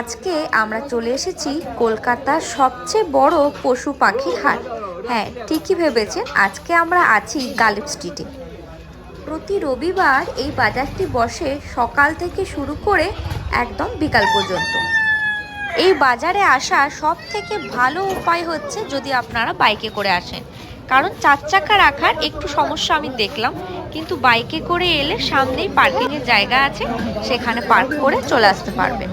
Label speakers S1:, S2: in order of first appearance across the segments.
S1: আজকে আমরা চলে এসেছি কলকাতার সবচেয়ে বড় পশু পাখির হাট। হ্যাঁ ঠিকই ভেবেছেন, আজকে আমরা আছি গালিব স্ট্রিটে। প্রতি রবিবার এই বাজারটি বসে সকাল থেকে শুরু করে একদম বিকাল পর্যন্ত। এই বাজারে আসা সব থেকে ভালো উপায় হচ্ছে যদি আপনারা বাইকে করে আসেন। কারণ চার চাকা রাখার একটু সমস্যা আমি দেখলাম, কিন্তু বাইকে করে এলে সামনেই পার্কিংয়ের জায়গা আছে, সেখানে পার্ক করে চলে আসতে পারবেন।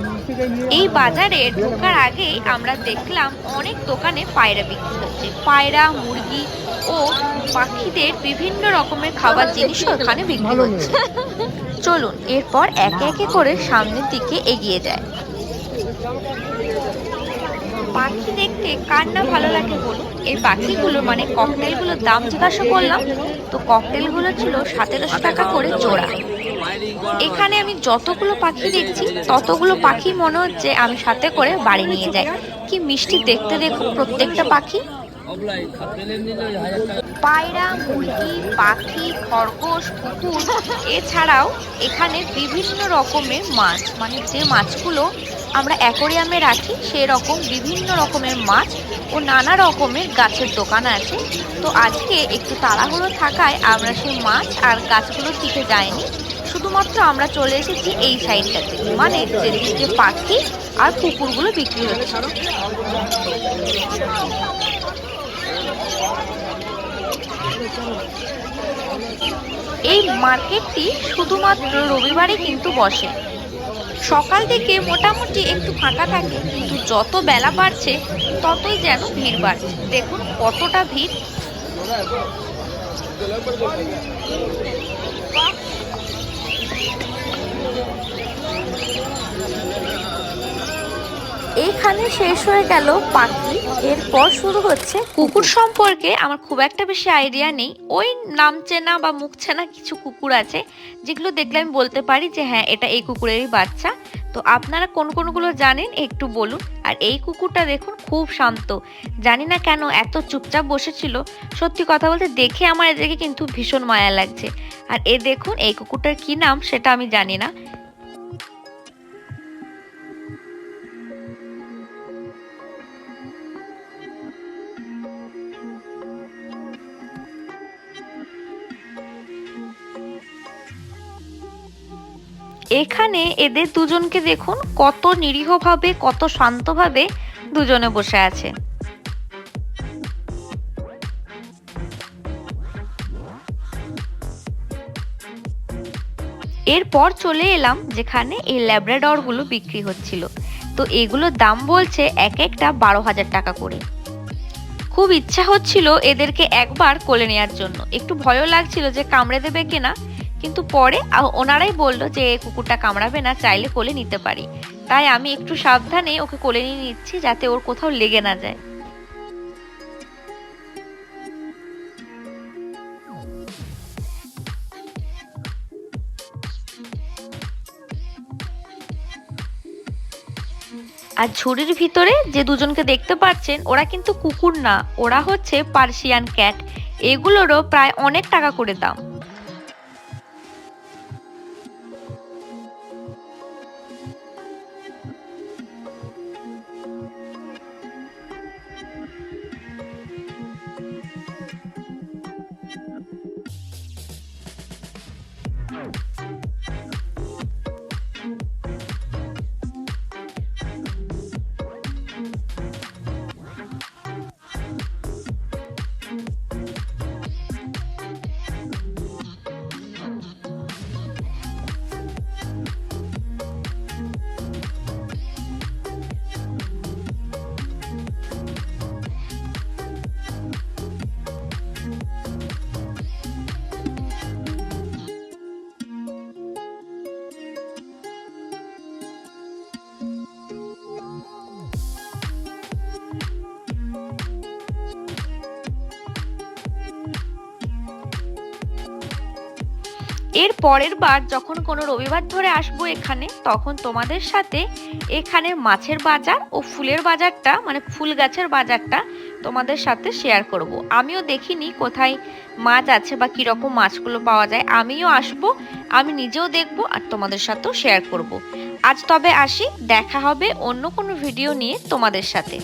S1: এই বাজারে ঢোকার আগেই আমরা দেখলাম অনেক দোকানে পায়রা বিক্রি হচ্ছে। পায়রা মুরগি ও পাখিদের বিভিন্ন রকমের খাবার জিনিসও এখানে বিক্রি হচ্ছে। চলুন এরপর একে একে করে সামনের দিকে এগিয়ে যায়। পাখি দেখতে কার না ভালো লাগে বলুন? এই পাখিগুলো মানে ককটেলগুলোর দাম জিজ্ঞাসা করলাম। তো ককটেলগুলো ছিল সতেরোশো টাকা করে জোড়া। এখানে আমি যতগুলো পাখি দেখছি, ততগুলো পাখি মনে হচ্ছে আমি সাথে করে বাড়ি নিয়ে যাই। কি মিষ্টি দেখতে দেখুন প্রত্যেকটা পাখি। পায়রা, মুরগি, পাখি, খরগোশ, কুকুর, এছাড়াও এখানে বিভিন্ন রকমের মাছ মানে যে মাছগুলো আমরা অ্যাকোরিয়ামে রাখি, সেই রকম বিভিন্ন রকমের মাছ ও নানা রকমের গাছের দোকান আছে। তো আজকে একটু তাড়াহুড়ো থাকায় আমরা সেই মাছ আর গাছগুলোর দিকে যাইনি শুধুমাত্র আমরা চলে এসেছি এই সাইডটাতে মানে যেদিকে পাখি আর কুকুরগুলো বিক্রি হচ্ছে। এই মার্কেটটি শুধুমাত্র রবিবারে কিন্তু বসে। সকাল থেকে মোটামুটি একটু ফাঁকা থাকে, কিন্তু যত বেলা বাড়ছে, ততই যেন ভিড় বাড়ছে। দেখুন কতটা ভিড়। এইখানে শেষ হয়ে গেল পাখি। এরপর শুরু হচ্ছে কুকুর সম্পর্কে আমার খুব একটা বেশি আইডিয়া নেই। ওই নাম চেনা বা মুখ চেনা কিছু কুকুর আছে যেগুলো দেখলে আমি বলতে পারি যে হ্যাঁ এটা এই কুকুরেরই বাচ্চা। তো আপনারা কোন কোনগুলো জানেন একটু বলুন। আর এই কুকুরটা দেখুন খুব শান্ত। জানি না কেন এত চুপচাপ বসেছিল। সত্যি কথা বলতে দেখে আমার এদেরকে কিন্তু ভীষণ মায়া লাগছে। আর এ দেখুন এই কুকুরটার কি নাম সেটা আমি জানি না। এখানে এদের দুজনকে দেখুন কত নিরীহভাবে, কত শান্তভাবে দুজনে বসে আছে। এরপর চলে এলাম যেখানে এই ল্যাব্রাডরগুলো বিক্রি হচ্ছিল। তো এগুলোর দাম বলছে এক একটা বারো হাজার টাকা করে। খুব ইচ্ছা হচ্ছিল এদেরকে একবার কোলে নেওয়ার জন্য। একটু ভয়ও লাগছিল যে কামড়ে দেবে কিনা কিন্তু পরে ওনারাই বলল যে, কুকুরটা কামড়াবে না, চাইলে কোলে নিতে পারি। তাই আমি একটু সাবধানে ওকে কোলে নিয়ে নিচ্ছি যাতে ওর কোথাও লেগে না যায়। আর ঝুড়ির ভিতরে যে দুজনকে দেখতে পাচ্ছেন, ওরা কিন্তু কুকুর না, ওরা হচ্ছে পার্সিয়ান ক্যাট। এগুলোরও প্রায় অনেক টাকা করে দাম। এর পরের বার যখন কোনো রবিবার ধরে আসব এখানে, তখন তোমাদের সাথে এখানের মাছের বাজার ও ফুলের বাজারটা মানে ফুল গাছের বাজারটা তোমাদের সাথে শেয়ার করব। আমিও দেখিনি কোথায় মাছ আছে বা কীরকম মাছগুলো পাওয়া যায় আমিও আসব, আমি নিজেও দেখব আর তোমাদের সাথেও শেয়ার করব। আজ তবে আসি, দেখা হবে অন্য কোনো ভিডিও নিয়ে তোমাদের সাথে